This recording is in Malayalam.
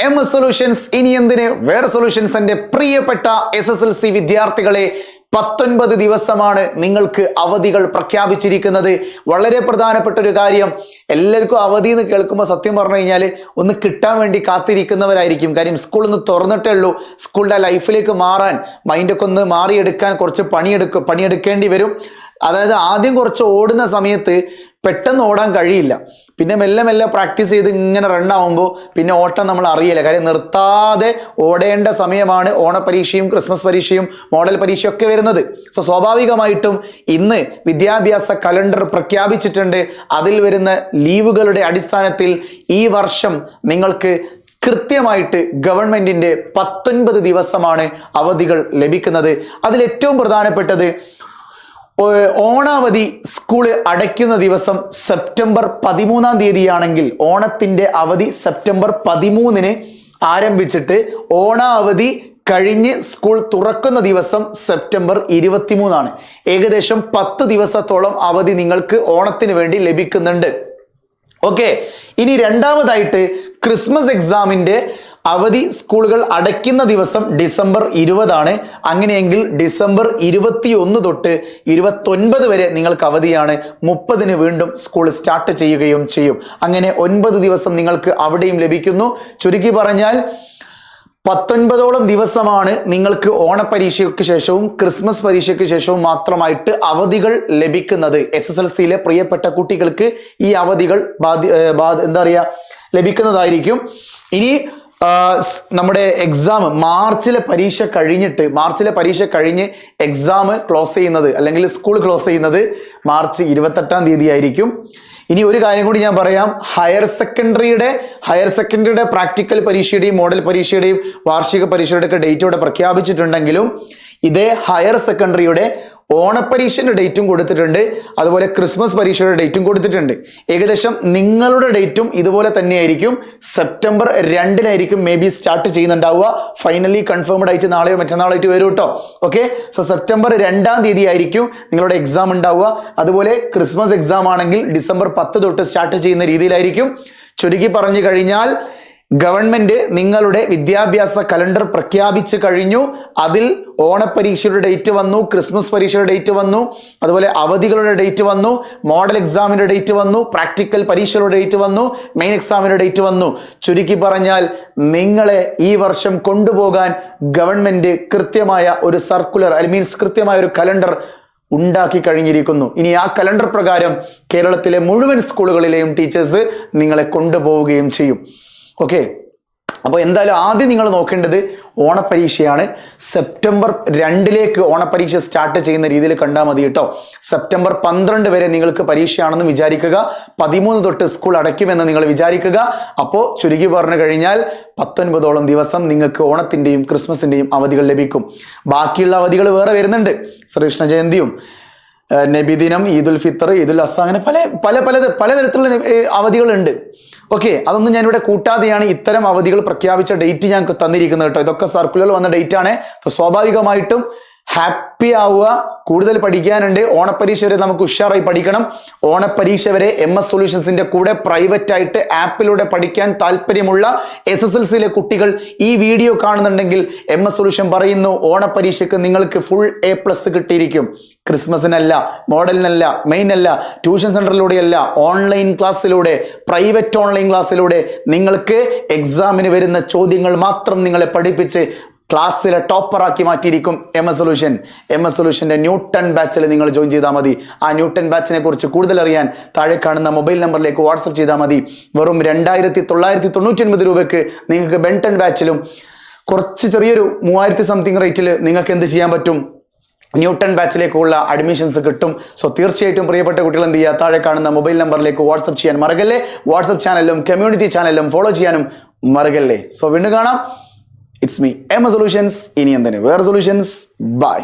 എം സൊല്യൂഷൻസ് ഇനി എന്തിന്? വേറെ സൊല്യൂഷൻസ് എന്റെ പ്രിയപ്പെട്ട എസ് എസ് എൽ സി വിദ്യാർത്ഥികളെ പത്തൊൻപത് ദിവസമാണ് നിങ്ങൾക്ക് അവധികൾ പ്രഖ്യാപിച്ചിരിക്കുന്നത്. വളരെ പ്രധാനപ്പെട്ട ഒരു കാര്യം. എല്ലാവർക്കും അവധി എന്ന് കേൾക്കുമ്പോൾ സത്യം പറഞ്ഞു കഴിഞ്ഞാൽ ഒന്ന് കിട്ടാൻ വേണ്ടി കാത്തിരിക്കുന്നവരായിരിക്കും. കാര്യം സ്കൂൾ ഒന്ന് തുറന്നിട്ടേ ഉള്ളൂ. സ്കൂളിന്റെ ലൈഫിലേക്ക് മാറാൻ മൈൻഡൊക്കെ ഒന്ന് മാറിയെടുക്കാൻ കുറച്ച് പണിയെടുക്കും പണിയെടുക്കേണ്ടി വരും. അതായത് ആദ്യം കുറച്ച് ഓടുന്ന സമയത്ത് പെട്ടെന്ന് ഓടാൻ കഴിയില്ല. പിന്നെ മെല്ലെ മെല്ലെ പ്രാക്ടീസ് ചെയ്ത് ഇങ്ങനെ റൺ ആവുമ്പോൾ പിന്നെ ഓട്ടം നമ്മൾ അറിയില്ല. കാര്യം നിർത്താതെ ഓടേണ്ട സമയമാണ് ഓണപരീക്ഷയും ക്രിസ്മസ് പരീക്ഷയും മോഡൽ പരീക്ഷയും ഒക്കെ വരുന്നത്. സോ സ്വാഭാവികമായിട്ടും ഇന്ന് വിദ്യാഭ്യാസ കലണ്ടർ പ്രഖ്യാപിച്ചിട്ടുണ്ട്. അതിൽ വരുന്ന ലീവുകളുടെ അടിസ്ഥാനത്തിൽ ഈ വർഷം നിങ്ങൾക്ക് കൃത്യമായിട്ട് ഗവൺമെന്റിന്റെ പത്തൊൻപത് ദിവസമാണ് അവധികൾ ലഭിക്കുന്നത്. അതിൽ ഏറ്റവും പ്രധാനപ്പെട്ടത് ഓണാവധി സ്കൂൾ അടയ്ക്കുന്ന ദിവസം സെപ്റ്റംബർ പതിമൂന്നാം തീയതിയാണെങ്കിൽ ഓണത്തിന്റെ അവധി സെപ്റ്റംബർ പതിമൂന്നിന് ആരംഭിച്ചിട്ട് ഓണാവധി കഴിഞ്ഞ് സ്കൂൾ തുറക്കുന്ന ദിവസം സെപ്റ്റംബർ ഇരുപത്തിമൂന്നാണ്. ഏകദേശം പത്ത് ദിവസത്തോളം അവധി നിങ്ങൾക്ക് ഓണത്തിന് വേണ്ടി ലഭിക്കുന്നുണ്ട്. ഓക്കെ. ഇനി രണ്ടാമതായിട്ട് ക്രിസ്മസ് എക്സാമിന്റെ അവധി സ്കൂളുകൾ അടയ്ക്കുന്ന ദിവസം ഡിസംബർ ഇരുപതാണ്. അങ്ങനെയെങ്കിൽ ഡിസംബർ ഇരുപത്തി ഒന്ന് തൊട്ട് ഇരുപത്തൊൻപത് വരെ നിങ്ങൾക്ക് അവധിയാണ്. മുപ്പതിന് വീണ്ടും സ്കൂൾ സ്റ്റാർട്ട് ചെയ്യുകയും ചെയ്യും. അങ്ങനെ ഒൻപത് ദിവസം നിങ്ങൾക്ക് അവിടെയും ലഭിക്കുന്നു. ചുരുക്കി പറഞ്ഞാൽ പത്തൊൻപതോളം ദിവസമാണ് നിങ്ങൾക്ക് ഓണപരീക്ഷയ്ക്ക് ശേഷവും ക്രിസ്മസ് പരീക്ഷയ്ക്ക് ശേഷവും മാത്രമായിട്ട് അവധികൾ ലഭിക്കുന്നത്. എസ് എസ് എൽ സിയിലെ പ്രിയപ്പെട്ട കുട്ടികൾക്ക് ഈ അവധികൾ ബാധി ബാധ- എന്താ പറയുക ലഭിക്കുന്നതായിരിക്കും. ഇനി നമ്മുടെ എക്സാം മാർച്ചിലെ പരീക്ഷ കഴിഞ്ഞിട്ട് മാർച്ചിലെ പരീക്ഷ കഴിഞ്ഞ് എക്സാം ക്ലോസ് ചെയ്യുന്നത് അല്ലെങ്കിൽ സ്കൂൾ ക്ലോസ് ചെയ്യുന്നത് മാർച്ച് ഇരുപത്തെട്ടാം തീയതി ആയിരിക്കും ഇനി ഒരു കാര്യം കൂടി ഞാൻ പറയാം. ഹയർ സെക്കൻഡറിയുടെ ഹയർ സെക്കൻഡറിയുടെ പ്രാക്ടിക്കൽ പരീക്ഷയുടെയും മോഡൽ പരീക്ഷയുടെയും വാർഷിക പരീക്ഷയുടെയൊക്കെ ഡേറ്റ് ഇവിടെ പ്രഖ്യാപിച്ചിട്ടുണ്ടെങ്കിലും ഇതേ ഹയർ സെക്കൻഡറിയുടെ ഓണപ്പരീക്ഷയുടെ ഡേറ്റും കൊടുത്തിട്ടുണ്ട്. അതുപോലെ ക്രിസ്മസ് പരീക്ഷയുടെ ഡേറ്റും കൊടുത്തിട്ടുണ്ട്. ഏകദേശം നിങ്ങളുടെ ഡേറ്റും ഇതുപോലെ തന്നെയായിരിക്കും. സെപ്റ്റംബർ രണ്ടിനായിരിക്കും മേ ബി സ്റ്റാർട്ട് ചെയ്യുന്നുണ്ടാവുക. ഫൈനലി കൺഫേംഡ് ആയിട്ട് നാളെയോ മറ്റന്നാളായിട്ട് വരും കേട്ടോ. ഓക്കെ സോ സെപ്റ്റംബർ രണ്ടാം തീയതി ആയിരിക്കും നിങ്ങളുടെ എക്സാം ഉണ്ടാവുക. അതുപോലെ ക്രിസ്മസ് എക്സാം ആണെങ്കിൽ ഡിസംബർ പത്ത് തൊട്ട് സ്റ്റാർട്ട് ചെയ്യുന്ന രീതിയിലായിരിക്കും. ചുരുക്കി പറഞ്ഞു കഴിഞ്ഞാൽ ഗവൺമെന്റ് നിങ്ങളുടെ വിദ്യാഭ്യാസ കലണ്ടർ പ്രഖ്യാപിച്ചു കഴിഞ്ഞു. അതിൽ ഓണപ്പരീക്ഷയുടെ ഡേറ്റ് വന്നു ക്രിസ്മസ് പരീക്ഷയുടെ ഡേറ്റ് വന്നു അതുപോലെ അവധികളുടെ ഡേറ്റ് വന്നു മോഡൽ എക്സാമിന്റെ ഡേറ്റ് വന്നു പ്രാക്ടിക്കൽ പരീക്ഷയുടെ ഡേറ്റ് വന്നു മെയിൻ എക്സാമിന്റെ ഡേറ്റ് വന്നു. ചുരുക്കി പറഞ്ഞാൽ നിങ്ങളെ ഈ വർഷം കൊണ്ടുപോകാൻ ഗവൺമെന്റ് കൃത്യമായ ഒരു സർക്കുലർ ഐ മീൻസ് കൃത്യമായ ഒരു കലണ്ടർ ഉണ്ടാക്കി കഴിഞ്ഞിരിക്കുന്നു. ഇനി ആ കലണ്ടർ പ്രകാരം കേരളത്തിലെ മുഴുവൻ സ്കൂളുകളിലെയും ടീച്ചേഴ്സ് നിങ്ങളെ കൊണ്ടുപോവുകയും ചെയ്യും. ഓക്കെ അപ്പോൾ എന്തായാലും ആദ്യം നിങ്ങൾ നോക്കേണ്ടത് ഓണപ്പരീക്ഷയാണ്. സെപ്റ്റംബർ രണ്ടിലേക്ക് ഓണപ്പരീക്ഷ സ്റ്റാർട്ട് ചെയ്യുന്ന രീതിയിൽ കണ്ടാൽ മതി കേട്ടോ. സെപ്റ്റംബർ പന്ത്രണ്ട് വരെ നിങ്ങൾക്ക് പരീക്ഷയാണെന്ന് വിചാരിക്കുക. പതിമൂന്ന് തൊട്ട് സ്കൂൾ അടയ്ക്കുമെന്ന് നിങ്ങൾ വിചാരിക്കുക. അപ്പോൾ ചുരുക്കി പറഞ്ഞു കഴിഞ്ഞാൽ പത്തൊൻപതോളം ദിവസം നിങ്ങൾക്ക് ഓണത്തിന്റെയും ക്രിസ്മസിന്റെയും അവധികൾ ലഭിക്കും. ബാക്കിയുള്ള അവധികൾ വേറെ വരുന്നുണ്ട്. ശ്രീകൃഷ്ണ ജയന്തിയും. നബിദിനം ഈദുൽ ഫിത്തർ ഈദുൽ അസ അങ്ങനെ പല പല പല പലതരത്തിലുള്ള അവധികളുണ്ട്. ഓക്കെ അതൊന്നും ഞാനിവിടെ കൂട്ടാതെയാണ് ഇത്തരം അവധികൾ പ്രഖ്യാപിച്ച ഡേറ്റ് ഞാൻ തന്നിരിക്കുന്നത് കേട്ടോ. ഇതൊക്കെ സർക്കുലർ വന്ന ഡേറ്റ് ആണ്. സ്വാഭാവികമായിട്ടും ഹാപ്പി ആവുക. കൂടുതൽ പഠിക്കാനുണ്ട്. ഓണപ്പരീക്ഷ വരെ നമുക്ക് ഉഷാറായി പഠിക്കണം. ഓണപ്പരീക്ഷ വരെ എം എസ് സൊല്യൂഷൻസിന്റെ കൂടെ പ്രൈവറ്റ് ആയിട്ട് ആപ്പിലൂടെ പഠിക്കാൻ താല്പര്യമുള്ള എസ് എസ് എൽ സിയിലെ കുട്ടികൾ ഈ വീഡിയോ കാണുന്നുണ്ടെങ്കിൽ എം എസ് സൊല്യൂഷൻ പറയുന്നു ഓണപ്പരീക്ഷയ്ക്ക് നിങ്ങൾക്ക് ഫുൾ എ പ്ലസ് കിട്ടിയിരിക്കും. ക്രിസ്മസിനല്ല മോഡലിനല്ല മെയിൻ അല്ല ട്യൂഷൻ സെന്ററിലൂടെയല്ല ഓൺലൈൻ ക്ലാസ്സിലൂടെ പ്രൈവറ്റ് ഓൺലൈൻ ക്ലാസ്സിലൂടെ നിങ്ങൾക്ക് എക്സാമിന് വരുന്ന ചോദ്യങ്ങൾ മാത്രം നിങ്ങളെ പഠിപ്പിച്ച് ക്ലാസ്സിലെ ടോപ്പറാക്കി മാറ്റിയിരിക്കും M S solution M S സൊല്യൂഷന്റെ Newton ബാച്ചിൽ നിങ്ങൾ ജോയിൻ ചെയ്താൽ മതി. ആ ന്യൂട്ടൺ ബാച്ചിനെ കുറിച്ച് കൂടുതൽ അറിയാൻ താഴെ കാണുന്ന മൊബൈൽ നമ്പറിലേക്ക് വാട്സപ്പ് ചെയ്താൽ മതി. വെറും രണ്ടായിരത്തി തൊള്ളായിരത്തി തൊണ്ണൂറ്റി രൂപയ്ക്ക് നിങ്ങൾക്ക് ബെൻടൺ ബാച്ചിലും കുറച്ച് ചെറിയൊരു മൂവായിരത്തി സംതിങ് റേറ്റിൽ നിങ്ങൾക്ക് എന്ത് ചെയ്യാൻ പറ്റും? ന്യൂട്ടൺ ബാച്ചിലേക്കുള്ള അഡ്മിഷൻസ് കിട്ടും. സോ തീർച്ചയായിട്ടും പ്രിയപ്പെട്ട കുട്ടികൾ എന്ത് ചെയ്യുക? താഴെ കാണുന്ന മൊബൈൽ നമ്പറിലേക്ക് വാട്സപ്പ് ചെയ്യാൻ മറക്കല്ലേ വാട്സപ്പ് ചാനലും കമ്മ്യൂണിറ്റി ചാനലും ഫോളോ ചെയ്യാനും മറക്കല്ലേ സോ വീണ്ടും കാണാം. ഇറ്റ്സ് മീ എം സൊല്യൂഷൻസ് ഇനി എന്തിന്? വേറെ സൊല്യൂഷൻസ് ബൈ